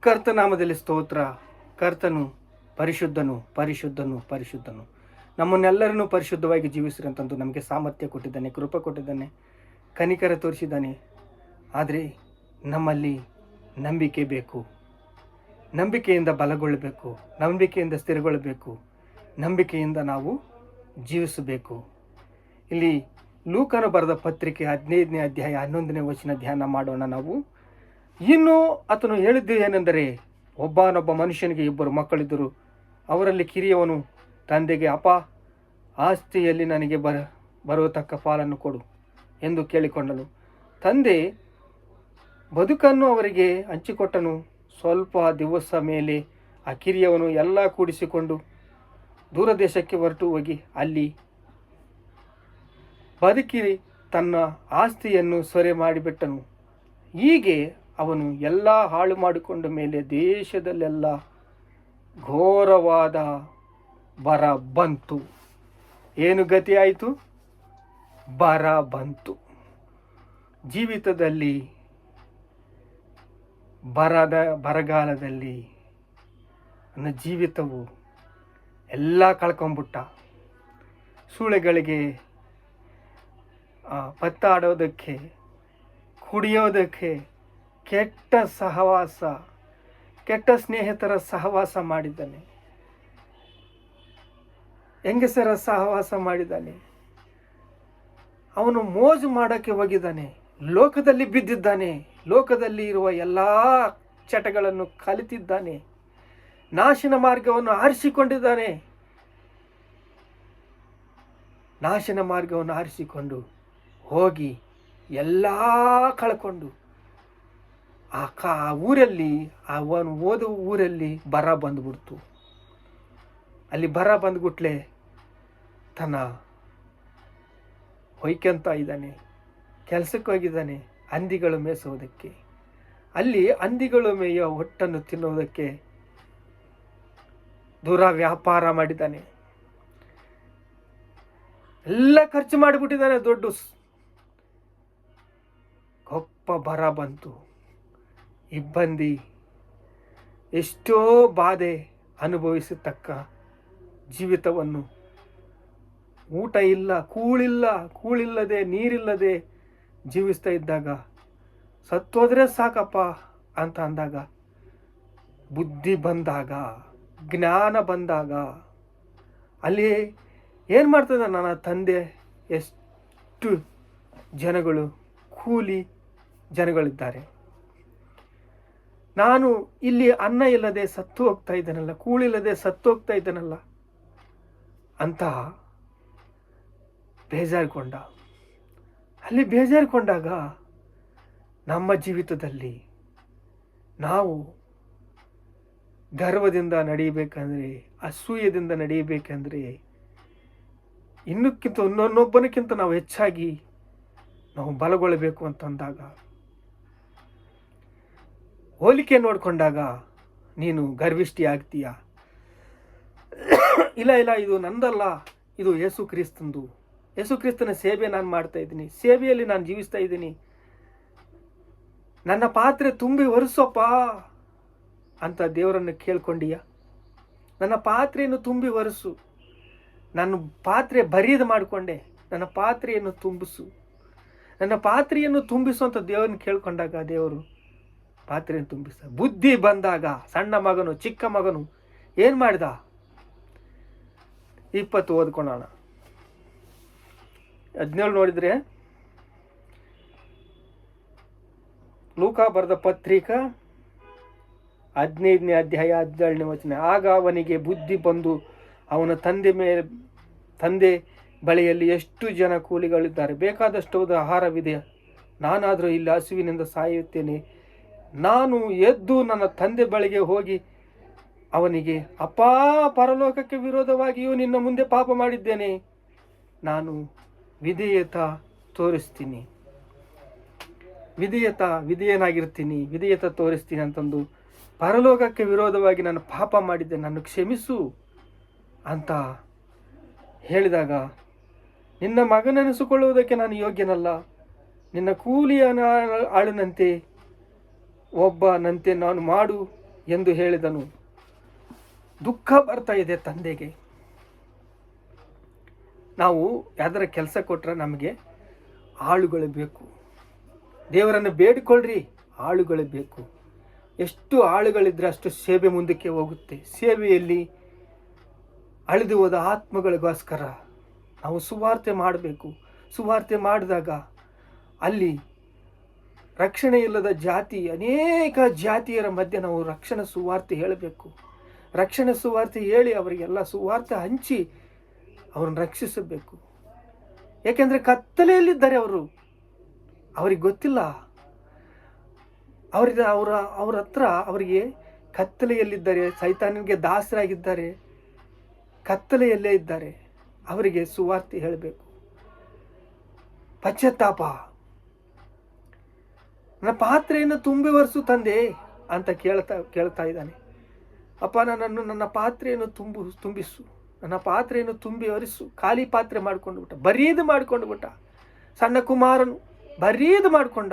ಕರ್ತನಾಮದಲ್ಲಿ ಸ್ತೋತ್ರ. ಕರ್ತನು ಪರಿಶುದ್ಧನು ಪರಿಶುದ್ಧನು ಪರಿಶುದ್ಧನು. ನಮ್ಮನ್ನೆಲ್ಲರನ್ನು ಪರಿಶುದ್ಧವಾಗಿ ಜೀವಿಸಿರಂತಂದು ನಮಗೆ ಸಾಮರ್ಥ್ಯ ಕೊಟ್ಟಿದ್ದಾನೆ, ಕೃಪೆ ಕೊಟ್ಟಿದ್ದಾನೆ, ಕನಿಕರ ತೋರಿಸಿದ್ದಾನೆ. ಆದರೆ ನಮ್ಮಲ್ಲಿ ನಂಬಿಕೆ ಬೇಕು. ನಂಬಿಕೆಯಿಂದ ಬಲಗೊಳ್ಳಬೇಕು, ನಂಬಿಕೆಯಿಂದ ಸ್ಥಿರಗೊಳ್ಳಬೇಕು, ನಂಬಿಕೆಯಿಂದ ನಾವು ಜೀವಿಸಬೇಕು. ಇಲ್ಲಿ ಲೂಕನು ಬರೆದ ಪತ್ರಿಕೆ ಹದಿನೈದನೇ ಅಧ್ಯಾಯ ಹನ್ನೊಂದನೇ ವಚನ ಧ್ಯಾನ ಮಾಡೋಣ ನಾವು. ಇನ್ನು ಆತನು ಹೇಳಿದ್ದು ಏನೆಂದರೆ, ಒಬ್ಬನೊಬ್ಬ ಮನುಷ್ಯನಿಗೆ ಇಬ್ಬರು ಮಕ್ಕಳಿದ್ದರು. ಅವರಲ್ಲಿ ಕಿರಿಯವನು, ತಂದೆಗೆ ಅಪ ಆಸ್ತಿಯಲ್ಲಿ ನನಗೆ ಬರ ಬರುವತಕ್ಕ ಪಾಲನ್ನು ಕೊಡು ಎಂದು ಕೇಳಿಕೊಂಡನು. ತಂದೆ ಬದುಕನ್ನು ಅವರಿಗೆ ಹಂಚಿಕೊಟ್ಟನು. ಸ್ವಲ್ಪ ದಿವಸ ಮೇಲೆ ಆ ಕಿರಿಯವನು ಎಲ್ಲ ಕೂಡಿಸಿಕೊಂಡು ದೂರ ದೇಶಕ್ಕೆ ಹೊರಟು ಹೋಗಿ ಅಲ್ಲಿ ಬದುಕಿ ತನ್ನ ಆಸ್ತಿಯನ್ನು ಸೊರೆ ಮಾಡಿಬಿಟ್ಟನು. ಹೀಗೆ ಅವನು ಎಲ್ಲ ಹಾಳು ಮಾಡಿಕೊಂಡ ಮೇಲೆ ದೇಶದಲ್ಲೆಲ್ಲ ಘೋರವಾದ ಬರ ಬಂತು. ಏನು ಗತಿ ಆಯಿತು? ಬರ ಬಂತು. ಜೀವಿತದಲ್ಲಿ, ಬರದ, ಬರಗಾಲದಲ್ಲಿ ನನ್ನ ಜೀವಿತವು ಎಲ್ಲ ಕಳ್ಕೊಂಬಿಟ್ಟ. ಸೂಳೆಗಳಿಗೆ ಪತ್ತಾಡೋದಕ್ಕೆ, ಕುಡಿಯೋದಕ್ಕೆ ಕೆಟ್ಟ ಸಹವಾಸ, ಕೆಟ್ಟ ಸ್ನೇಹಿತರ ಸಹವಾಸ ಮಾಡಿದ್ದಾನೆ. ಹೆಂಗಸರ ಸಹವಾಸ ಮಾಡಿದ್ದಾನೆ? ಅವನು ಮೋಜು ಮಾಡೋಕ್ಕೆ ಹೋಗಿದ್ದಾನೆ. ಲೋಕದಲ್ಲಿ ಬಿದ್ದಿದ್ದಾನೆ. ಲೋಕದಲ್ಲಿ ಇರುವ ಎಲ್ಲ ಚಟಗಳನ್ನು ಕಲಿತಿದ್ದಾನೆ. ನಾಶನ ಮಾರ್ಗವನ್ನು ಆರಿಸಿಕೊಂಡಿದ್ದಾನೆ. ನಾಶನ ಮಾರ್ಗವನ್ನು ಆರಿಸಿಕೊಂಡು ಹೋಗಿ ಎಲ್ಲ ಕಳ್ಕೊಂಡು ಆ ಕ, ಆ ಊರಲ್ಲಿ, ಅವನು ಓದ ಊರಲ್ಲಿ ಬರ ಬಂದ್ಬಿಡ್ತು. ಅಲ್ಲಿ ಬರ ಬಂದ್ಬಿಟ್ಲೆ ತನ್ನ ಹೊಯ್ಕೊಂತ ಇದ್ದಾನೆ, ಕೆಲಸಕ್ಕೆ ಹೋಗಿದ್ದಾನೆ ಹಂದಿಗಳು ಮೇಯಿಸೋದಕ್ಕೆ. ಅಲ್ಲಿ ಹಂದಿಗಳು ಮೇಯೋ ಹೊಟ್ಟನ್ನು ತಿನ್ನೋದಕ್ಕೆ ದೂರ ವ್ಯಾಪಾರ ಮಾಡಿದ್ದಾನೆ. ಎಲ್ಲ ಖರ್ಚು ಮಾಡಿಬಿಟ್ಟಿದ್ದಾನೆ ದೊಡ್ಡ. ಗొప్ప ಬರ ಬಂತು. ಇಬ್ಬಂದಿ. ಎಷ್ಟೋ ಬಾಧೆ ಅನುಭವಿಸತಕ್ಕ ಜೀವಿತವನ್ನು. ಊಟ ಇಲ್ಲ, ಕೂಳಿಲ್ಲ, ಕೂಳಿಲ್ಲದೆ, ನೀರಿಲ್ಲದೆ ಜೀವಿಸ್ತಾ ಇದ್ದಾಗ ಸತ್ತೋದ್ರೆ ಸಾಕಪ್ಪ ಅಂತ ಅಂದಾಗ ಬುದ್ಧಿ ಬಂದಾಗ, ಜ್ಞಾನ ಬಂದಾಗ ಅಲ್ಲಿ ಏನು ಮಾಡ್ತದೆ ನನ್ನ ತಂದೆ? ಎಷ್ಟು ಜನಗಳು, ಕೂಲಿ ಜನಗಳಿದ್ದಾರೆ. ನಾನು ಇಲ್ಲಿ ಅನ್ನ ಇಲ್ಲದೆ ಸತ್ತು ಹೋಗ್ತಾ ಇದ್ದಾನಲ್ಲ ಕೂಳಿಲ್ಲದೆ ಸತ್ತು ಹೋಗ್ತಾ ಇದ್ದಾನಲ್ಲ? ಅಂತ ಬೇಜಾರಿಕೊಂಡ ಅಲ್ಲಿ ಬೇಜಾರಿಕೊಂಡಾಗ ನಮ್ಮ ಜೀವಿತದಲ್ಲಿ ನಾವು ಗರ್ವದಿಂದ ನಡೆಯಬೇಕಂದ್ರೆ ಅಸೂಯದಿಂದ ನಡೆಯಬೇಕಂದ್ರೆ, ಇನ್ನಕ್ಕಿಂತ ಇನ್ನೊಬ್ಬನಕ್ಕಿಂತ ನಾವು ಹೆಚ್ಚಾಗಿ ನಾವು ಬಲಗೊಳ್ಳಬೇಕು ಅಂತಂದಾಗ ಹೋಲಿಕೆ ನೋಡಿಕೊಂಡಾಗ ನೀನು ಗರ್ವಿಷ್ಠಿ ಆಗ್ತೀಯ ಇಲ್ಲ ಇಲ್ಲ, ಇದು ನಂದಲ್ಲ, ಇದು ಯೇಸು ಕ್ರಿಸ್ತಂದು. ಯೇಸು ಕ್ರಿಸ್ತನ ಸೇವೆ ನಾನು ಮಾಡ್ತಾ ಇದ್ದೀನಿ. ಸೇವೆಯಲ್ಲಿ ನಾನು ಜೀವಿಸ್ತಾ ಇದ್ದೀನಿ. ನನ್ನ ಪಾತ್ರೆ ತುಂಬಿ ಒರೆಸೋಪ್ಪ ಅಂತ ದೇವರನ್ನು ಕೇಳ್ಕೊಂಡೀಯ? ನನ್ನ ಪಾತ್ರೆಯನ್ನು ತುಂಬಿ ಒರೆಸು. ನನ್ನ ಪಾತ್ರೆ ಬರೀದು ಮಾಡಿಕೊಂಡೆ. ನನ್ನ ಪಾತ್ರೆಯನ್ನು ತುಂಬಿಸು. ನನ್ನ ಪಾತ್ರೆಯನ್ನು ತುಂಬಿಸು ಅಂತ ದೇವರನ್ನ ಕೇಳ್ಕೊಂಡಾಗ ದೇವರು ಪಾತ್ರೆಯನ್ನು ತುಂಬಿಸ್ತಾರೆ ಬುದ್ಧಿ ಬಂದಾಗ ಸಣ್ಣ ಮಗನು, ಚಿಕ್ಕ ಮಗನು ಏನು ಮಾಡಿದ? ಇಪ್ಪತ್ತು ಓದ್ಕೊಳ್ಳೋಣ. ಹದಿನೇಳು ನೋಡಿದ್ರೆ, ಲೂಕ ಬರೆದ ಪತ್ರಿಕಾ ಹದಿನೈದನೇ ಅಧ್ಯಾಯ ಹದಿನೇಳನೇ ವಚನ. ಆಗ ಅವನಿಗೆ ಬುದ್ಧಿ ಬಂದು, ಅವನ ತಂದೆ ಮೇಲೆ ತಂದೆ ಬಳಿಯಲ್ಲಿ ಎಷ್ಟು ಜನ ಕೂಲಿಗಳಿದ್ದಾರೆ? ಬೇಕಾದಷ್ಟು ಆಹಾರವಿದೆ ನಾನಾದರೂ ಇಲ್ಲಿ ಹಸುವಿನಿಂದ ಸಾಯುತ್ತೇನೆ. ನಾನು ಎದ್ದು ನನ್ನ ತಂದೆ ಬಳಿಗೆ ಹೋಗಿ ಅವನಿಗೆ, ಅಪ್ಪ, ಪರಲೋಕಕ್ಕೆ ವಿರೋಧವಾಗಿಯೂ ನಿನ್ನ ಮುಂದೆ ಪಾಪ ಮಾಡಿದ್ದೇನೆ. ನಾನು ವಿಧೇಯತ ತೋರಿಸ್ತೀನಿ. ವಿಧೇಯತ ವಿಧೇಯನಾಗಿರ್ತೀನಿ. ವಿಧೇಯತ ತೋರಿಸ್ತೀನಿ ಅಂತಂದು, ಪರಲೋಕಕ್ಕೆ ವಿರೋಧವಾಗಿ ನಾನು ಪಾಪ ಮಾಡಿದ್ದೆ. ನನ್ನ ಕ್ಷಮಿಸು ಅಂತ ಹೇಳಿದಾಗ, ನಿನ್ನ ಮಗನೆನಿಸಿಕೊಳ್ಳುವುದಕ್ಕೆ ನಾನು ಯೋಗ್ಯನಲ್ಲ. ನಿನ್ನ ಕೂಲಿಯ ಆಳಿನಂತೆ ಒಬ್ಬನಂತೆ ನಾನು ಮಾಡು ಎಂದು ಹೇಳಿದನು. ದುಃಖ ಬರ್ತಾ ಇದೆ ತಂದೆಗೆ. ನಾವು ಯಾವ್ದಾರ ಕೆಲಸ ಕೊಟ್ಟರೆ ನಮಗೆ ಆಳುಗಳು ಬೇಕು. ದೇವರನ್ನು ಬೇಡಿಕೊಳ್ಳ್ರಿ ಆಳುಗಳು ಬೇಕು. ಎಷ್ಟು ಆಳುಗಳಿದ್ರೆ ಅಷ್ಟು ಸೇವೆ ಮುಂದಕ್ಕೆ ಹೋಗುತ್ತೆ. ಸೇವೆಯಲ್ಲಿ ಅಳಿದು ಹೋದ ಆತ್ಮಗಳಿಗೋಸ್ಕರ ನಾವು ಸುವಾರ್ತೆ ಮಾಡಬೇಕು. ಸುವಾರ್ತೆ ಮಾಡಿದಾಗ ಅಲ್ಲಿ ರಕ್ಷಣೆ ಇಲ್ಲದ ಜಾತಿ, ಅನೇಕ ಜಾತಿಯರ ಮಧ್ಯೆ ನಾವು ರಕ್ಷಣೆ ಸುವಾರ್ತೆ ಹೇಳಬೇಕು. ರಕ್ಷಣೆ ಸುವಾರ್ತೆ ಹೇಳಿ ಅವರಿಗೆಲ್ಲ ಸುವಾರ್ತೆ ಹಂಚಿ ಅವ್ರನ್ನ ರಕ್ಷಿಸಬೇಕು. ಏಕೆಂದರೆ ಕತ್ತಲೆಯಲ್ಲಿದ್ದಾರೆ ಅವರು, ಅವ್ರಿಗೆ ಗೊತ್ತಿಲ್ಲ. ಅವರಿಗೆ ಅವರ, ಅವ್ರ ಹತ್ರ ಅವರಿಗೆ ಕತ್ತಲೆಯಲ್ಲಿದ್ದಾರೆ, ಸೈತಾನನಿಗೆ ದಾಸರಾಗಿದ್ದಾರೆ, ಕತ್ತಲೆಯಲ್ಲೇ ಇದ್ದಾರೆ. ಅವರಿಗೆ ಸುವಾರ್ತೆ ಹೇಳಬೇಕು. ಪಶ್ಚಾತ್ತಾಪ. ನನ್ನ ಪಾತ್ರೆಯನ್ನು ತುಂಬಿ ಒರೆಸು ತಂದೆ ಅಂತ ಕೇಳ್ತಾ ಕೇಳ್ತಾ ಇದ್ದಾನೆ. ಅಪ್ಪ, ನನ್ನನ್ನು ನನ್ನ ಪಾತ್ರೆಯನ್ನು ತುಂಬು, ತುಂಬಿಸು. ನನ್ನ ಪಾತ್ರೆಯನ್ನು ತುಂಬಿ ಒರೆಸು. ಖಾಲಿ ಪಾತ್ರೆ ಮಾಡಿಕೊಂಡು ಬಿಟ್ಟ. ಬರೀದು ಮಾಡಿಕೊಂಡು ಬಿಟ್ಟ. ಸಣ್ಣ ಕುಮಾರನು ಬರೀದು ಮಾಡಿಕೊಂಡ.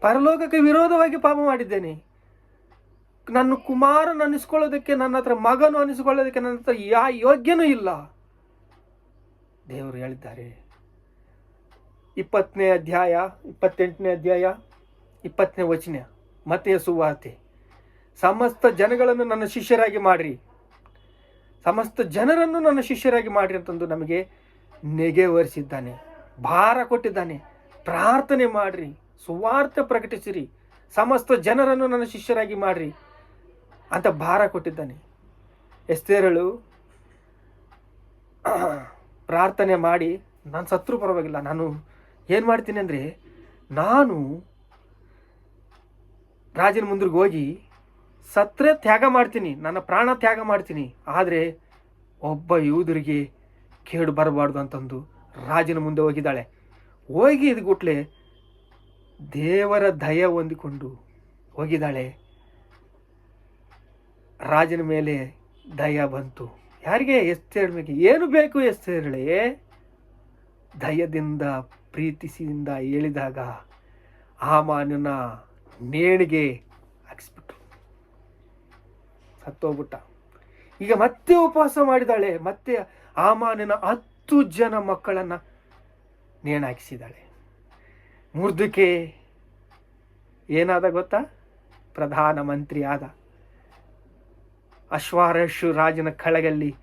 ಪರಲೋಕಕ್ಕೆ ವಿರೋಧವಾಗಿ ಪಾಪ ಮಾಡಿದ್ದೇನೆ. ನನ್ನ ಕುಮಾರನ ಅನಿಸ್ಕೊಳ್ಳೋದಕ್ಕೆ ನನ್ನ ಹತ್ರ, ಮಗನು ಅನಿಸ್ಕೊಳ್ಳೋದಕ್ಕೆ ನನ್ನ ಹತ್ರ ಯಾ ಯೋಗ್ಯನೂ ಇಲ್ಲ. ದೇವರು ಹೇಳಿದ್ದಾರೆ. ಇಪ್ಪತ್ತನೇ ಅಧ್ಯಾಯ, ಇಪ್ಪತ್ತೆಂಟನೇ ಅಧ್ಯಾಯ ಇಪ್ಪತ್ತನೇ ವಚನ, ಮತ್ತೆ ಸುವಾರ್ತೆ. ಸಮಸ್ತ ಜನಗಳನ್ನು ನನ್ನ ಶಿಷ್ಯರಾಗಿ ಮಾಡಿರಿ. ಸಮಸ್ತ ಜನರನ್ನು ನನ್ನ ಶಿಷ್ಯರಾಗಿ ಮಾಡಿರಿ ಅಂತಂದು ನಮಗೆ ನೆಗೆ ಒರೆಸಿದ್ದಾನೆ ಭಾರ ಕೊಟ್ಟಿದ್ದಾನೆ. ಪ್ರಾರ್ಥನೆ ಮಾಡಿರಿ, ಸುವಾರ್ತೆ ಪ್ರಕಟಿಸಿರಿ. ಸಮಸ್ತ ಜನರನ್ನು ನನ್ನ ಶಿಷ್ಯರಾಗಿ ಮಾಡಿರಿ ಅಂತ ಭಾರ ಕೊಟ್ಟಿದ್ದಾನೆ. ಎಸ್ತೇರಳು, ಪ್ರಾರ್ಥನೆ ಮಾಡಿ, ನಾನು ಸತ್ರು ಪರವಾಗಿಲ್ಲ, ನಾನು ಏನು ಮಾಡ್ತೀನಿ ಅಂದರೆ, ನಾನು ರಾಜನ ಮುಂದ್ರಿಗೆ ಹೋಗಿ, ಸತ್ರೆ ತ್ಯಾಗ ಮಾಡ್ತೀನಿ, ನನ್ನ ಪ್ರಾಣ ತ್ಯಾಗ ಮಾಡ್ತೀನಿ, ಆದರೆ ಒಬ್ಬ ಯೂದರಿಗೆ ಕೇಡು ಬರಬಾರ್ದು ಅಂತಂದು ರಾಜನ ಮುಂದೆ ಹೋಗಿದ್ದಾಳೆ. ಹೋಗಿ ಇದ್ಗುಟ್ಲೆ ದೇವರ ದಯ ಹೊಂದಿಕೊಂಡು ಹೋಗಿದ್ದಾಳೆ. ರಾಜನ ಮೇಲೆ ದಯ ಬಂತು. ಯಾರಿಗೆ? ಎಸ್ತೇಳ್ಬೇಕು ಏನು ಬೇಕು ಎಸ್ತೇರಳೆ ದಯದಿಂದ ಪ್ರೀತಿಸಿದಿಂದ ಹೇಳಿದಾಗ ಆ ಮಾನನ ನೇಣಿಗೆ ಹಾಕಿಸ್ಬಿಟ್ಟು ಹತ್ತೋಗ್ಬಿಟ್ಟ ಈಗ ಮತ್ತೆ ಉಪವಾಸ ಮಾಡಿದಾಳೆ, ಮತ್ತೆ ಆಮಾನಿನ ಮಾನನ ಹತ್ತು ಜನ ಮಕ್ಕಳನ್ನು ನೇಣಾಕಿಸಿದಾಳೆ ಮುರ್ದಕ್ಕೆ ಏನಾದ ಗೊತ್ತಾ? ಪ್ರಧಾನಮಂತ್ರಿ ಆದ. ಅಶ್ವಾರಶು ರಾಜನ ಕಳಗಲ್ಲಿ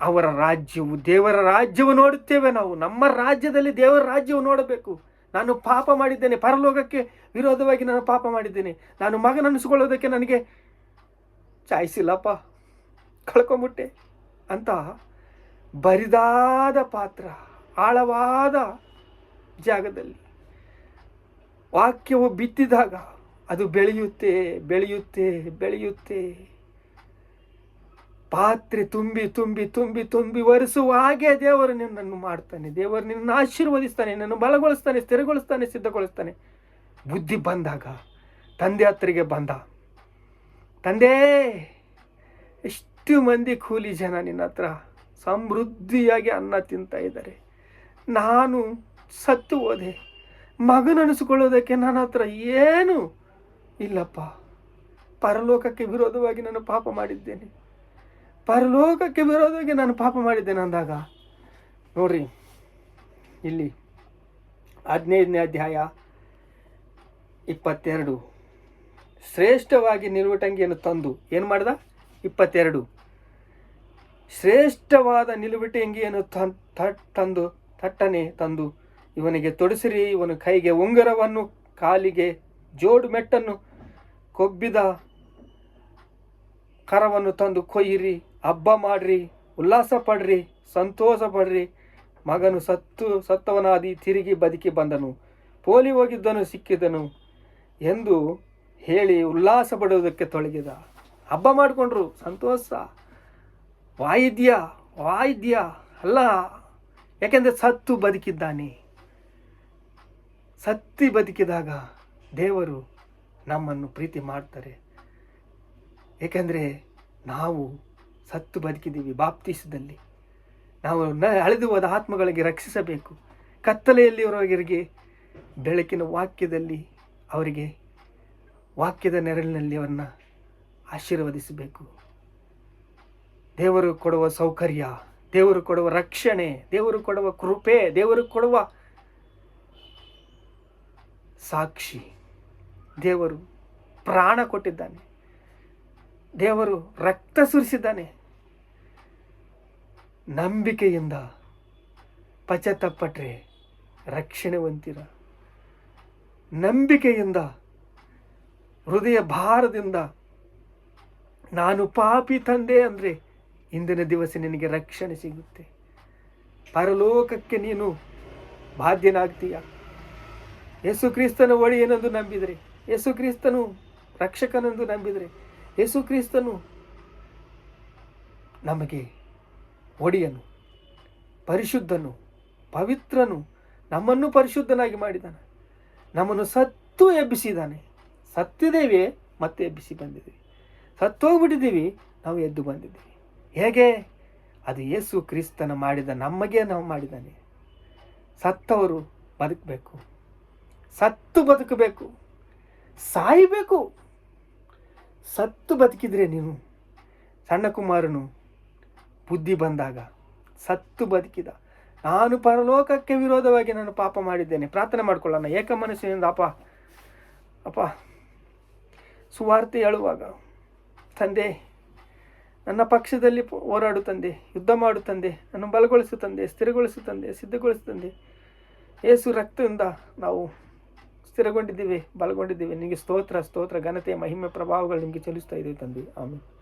ಅವರ ರಾಜ್ಯವು ದೇವರ ರಾಜ್ಯವು ನೋಡುತ್ತೇವೆ ನಾವು. ನಮ್ಮ ರಾಜ್ಯದಲ್ಲಿ ದೇವರ ರಾಜ್ಯವು ನೋಡಬೇಕು. ನಾನು ಪಾಪ ಮಾಡಿದ್ದೇನೆ. ಪರಲೋಕಕ್ಕೆ ವಿರೋಧವಾಗಿ ನಾನು ಪಾಪ ಮಾಡಿದ್ದೇನೆ. ನಾನು ಮಗನನ್ನಿಸ್ಕೊಳ್ಳೋದಕ್ಕೆ ನನಗೆ ಚಾಯ್ಸಿಲ್ಲಪ್ಪ. ಕಳ್ಕೊಂಬಿಟ್ಟೆ. ಅಂತ ಬರಿದಾದ ಪಾತ್ರ, ಆಳವಾದ ಜಾಗದಲ್ಲಿ. ವಾಕ್ಯವು ಬಿತ್ತಿದಾಗ ಅದು ಬೆಳೆಯುತ್ತೆ ಬೆಳೆಯುತ್ತೆ ಬೆಳೆಯುತ್ತೆ. ಪಾತ್ರೆ ತುಂಬಿ ತುಂಬಿ ತುಂಬಿ ತುಂಬಿ ಒರೆಸುವ ಹಾಗೆ ದೇವರು ನಿನ್ನನ್ನು ಮಾಡ್ತಾನೆ. ದೇವರು ನಿನ್ನನ್ನು ಆಶೀರ್ವದಿಸ್ತಾನೆ, ನಿನ್ನನ್ನು ಬಲಗೊಳಿಸ್ತಾನೆ, ಸ್ಥಿರಗೊಳಿಸ್ತಾನೆ, ಸಿದ್ಧಗೊಳಿಸ್ತಾನೆ. ಬುದ್ಧಿ ಬಂದಾಗ, ತಂದೆ ಹತ್ರಿಗೆ ಬಂದ, ತಂದೆ, ಎಷ್ಟು ಮಂದಿ ಕೂಲಿ ಜನ ನಿನ್ನ ಹತ್ರ ಸಮೃದ್ಧಿಯಾಗಿ ಅನ್ನ ತಿಂತ ಇದ್ದಾರೆ. ನಾನು ಸತ್ತು ಹೋದೆ. ಮಗನನಿಸ್ಕೊಳ್ಳೋದಕ್ಕೆ ನನ್ನ ಹತ್ರ ಏನು ಇಲ್ಲಪ್ಪ. ಪರಲೋಕಕ್ಕೆ ವಿರೋಧವಾಗಿ ನಾನು ಪಾಪ ಮಾಡಿದ್ದೇನೆ. ಪರಲೋಕಕ್ಕೆ ಬರೋದಕ್ಕೆ ನಾನು ಪಾಪ ಮಾಡಿದ್ದೇನೆ ಅಂದಾಗ. ನೋಡ್ರಿ, ಇಲ್ಲಿ ಹದಿನೈದನೇ ಅಧ್ಯಾಯ ಇಪ್ಪತ್ತೆರಡು. ಶ್ರೇಷ್ಠವಾಗಿ ನಿಲುವಟಂಗಿಯನ್ನು ತಂದು, ಏನು ಮಾಡ್ದ? ಇಪ್ಪತ್ತೆರಡು. ಶ್ರೇಷ್ಠವಾದ ನಿಲುವಟಂಗಿಯನ್ನು ತಂದು, ತಟ್ಟನೆ ತಂದು, ಇವನಿಗೆ ತೊಡಸಿರಿ, ಇವನ ಕೈಗೆ ಉಂಗರವನ್ನು, ಕಾಲಿಗೆ ಜೋಡು ಮೆಟ್ಟನ್ನು ಕೊಬ್ಬಿದ ಕರವನ್ನು ತಂದು ಕೊಯ್ಯಿರಿ. ಹಬ್ಬ ಮಾಡ್ರಿ, ಉಲ್ಲಾಸ ಪಡ್ರಿ, ಸಂತೋಷ ಪಡ್ರಿ. ಮಗನು ಸತ್ತು, ಸತ್ತವನಾದಿ ತಿರುಗಿ ಬದುಕಿ ಬಂದನು. ಪೋಲಿ ಹೋಗಿದ್ದನು ಸಿಕ್ಕಿದನು ಎಂದು ಹೇಳಿ ಉಲ್ಲಾಸ ಪಡುವುದಕ್ಕೆ ತೊಳಗಿದ ಹಬ್ಬ ಮಾಡಿಕೊಂಡ್ರು, ಸಂತೋಷ. ವಾಯಿದ್ಯ ವಾಯಿದ್ಯ. ಅಲ್ಲ, ಯಾಕೆಂದರೆ ಸತ್ತು ಬದುಕಿದ್ದಾನೆ. ಸತ್ತಿ ಬದುಕಿದಾಗ ದೇವರು ನಮ್ಮನ್ನು ಪ್ರೀತಿ ಮಾಡ್ತಾರೆ. ಏಕೆಂದರೆ ನಾವು ಸತ್ತು ಬದುಕಿದ್ದೀವಿ ಬಾಪ್ತಿಸದಲ್ಲಿ. ನಾವು ನ ಅಳೆದು ಹೋದ ಆತ್ಮಗಳಿಗೆ ರಕ್ಷಿಸಬೇಕು. ಕತ್ತಲೆಯಲ್ಲಿರೋರಿಗೆ ಬೆಳಕಿನ ವಾಕ್ಯದಲ್ಲಿ ಅವರಿಗೆ ವಾಕ್ಯದ ನೆರಳಿನಲ್ಲಿ ಅವರನ್ನ ಆಶೀರ್ವದಿಸಬೇಕು. ದೇವರು ಕೊಡುವ ಸೌಕರ್ಯ, ದೇವರು ಕೊಡುವ ರಕ್ಷಣೆ, ದೇವರು ಕೊಡುವ ಕೃಪೆ, ದೇವರು ಕೊಡುವ ಸಾಕ್ಷಿ. ದೇವರು ಪ್ರಾಣ ಕೊಟ್ಟಿದ್ದಾನೆ. ದೇವರು ರಕ್ತ ಸುರಿಸಿದ್ದಾನೆ. ನಂಬಿಕೆಯಿಂದ ಪಚತಪ್ಪಟ್ರೆ ರಕ್ಷಣೆ ನಂಬಿಕೆಯಿಂದ, ಹೃದಯ ಭಾರದಿಂದ ನಾನು ಪಾಪಿ ತಂದೆ ಅಂದರೆ ಇಂದಿನ ದಿವಸ ನಿನಗೆ ರಕ್ಷಣೆ ಸಿಗುತ್ತೆ. ಪರಲೋಕಕ್ಕೆ ನೀನು ಬಾಧ್ಯನಾಗ್ತೀಯ. ಯೇಸು ಕ್ರಿಸ್ತನ ಏನೆಂದು ನಂಬಿದರೆ ಯೇಸು ಕ್ರಿಸ್ತನು ರಕ್ಷಕನೆಂದು ನಂಬಿದರೆ ಯೇಸು ಕ್ರಿಸ್ತನು ನಮಗೆ ಒಡೆಯನು, ಪರಿಶುದ್ಧನು, ಪವಿತ್ರನು, ನಮ್ಮನ್ನು ಪರಿಶುದ್ಧನಾಗಿ ಮಾಡಿದ್ದಾನೆ. ನಮ್ಮನ್ನು ಸತ್ತು ಎಬ್ಬಿಸಿದ್ದಾನೆ. ಸತ್ತಿದ್ದೇವೆ, ಮತ್ತೆ ಎಬ್ಬಿಸಿ ಬಂದಿದ್ದೀವಿ. ಸತ್ತೋಗ್ಬಿಟ್ಟಿದ್ದೀವಿ, ನಾವು ಎದ್ದು ಬಂದಿದ್ದೀವಿ. ಹೇಗೆ? ಅದು ಯೇಸು ಕ್ರಿಸ್ತನ ಮಾಡಿದ ನಮಗೆ ನಾವು ಮಾಡಿದ್ದಾನೆ. ಸತ್ತವರು ಬದುಕಬೇಕು. ಸತ್ತು ಬದುಕಬೇಕು. ಸಾಯಬೇಕು. ಸತ್ತು ಬದುಕಿದ್ರೆ ನೀನು ಸಣ್ಣ ಕುಮಾರನು ಬುದ್ಧಿ ಬಂದಾಗ, ಸತ್ತು ಬದುಕಿದ. ನಾನು ಪರಲೋಕಕ್ಕೆ ವಿರೋಧವಾಗಿ ನಾನು ಪಾಪ ಮಾಡಿದ್ದೇನೆ. ಪ್ರಾರ್ಥನೆ ಮಾಡಿಕೊಳ್ಳೋಣ. ಏಕ ಮನಸ್ಸಿನಿಂದ ಅಪ್ಪ ಅಪ್ಪ, ಸುವಾರ್ತೆ ಹೇಳುವಾಗ, ತಂದೆ, ನನ್ನ ಪಕ್ಷದಲ್ಲಿ ಹೋರಾಡು ತಂದೆ, ಯುದ್ಧ ಮಾಡು ತಂದೆ ನನ್ನ ಬಲಗೊಳಿಸು ತಂದೆ, ಸ್ಥಿರಗೊಳಿಸು ತಂದೆ, ಸಿದ್ಧಗೊಳಿಸು ತಂದೆ. ಏಸು ರಕ್ತದಿಂದ ನಾವು ಸ್ಥಿರಗೊಂಡಿದ್ದೀವಿ, ಬಲಗೊಂಡಿದ್ದೀವಿ. ನಿಮಗೆ ಸ್ತೋತ್ರ ಸ್ತೋತ್ರ, ಘನತೆ, ಮಹಿಮೆ, ಪ್ರಭಾವಗಳು ನಿಮಗೆ ಚಲಿಸ್ತಾ ಇದ್ದೀವಿ ತಂದೆ. ಆಮೇಲೆ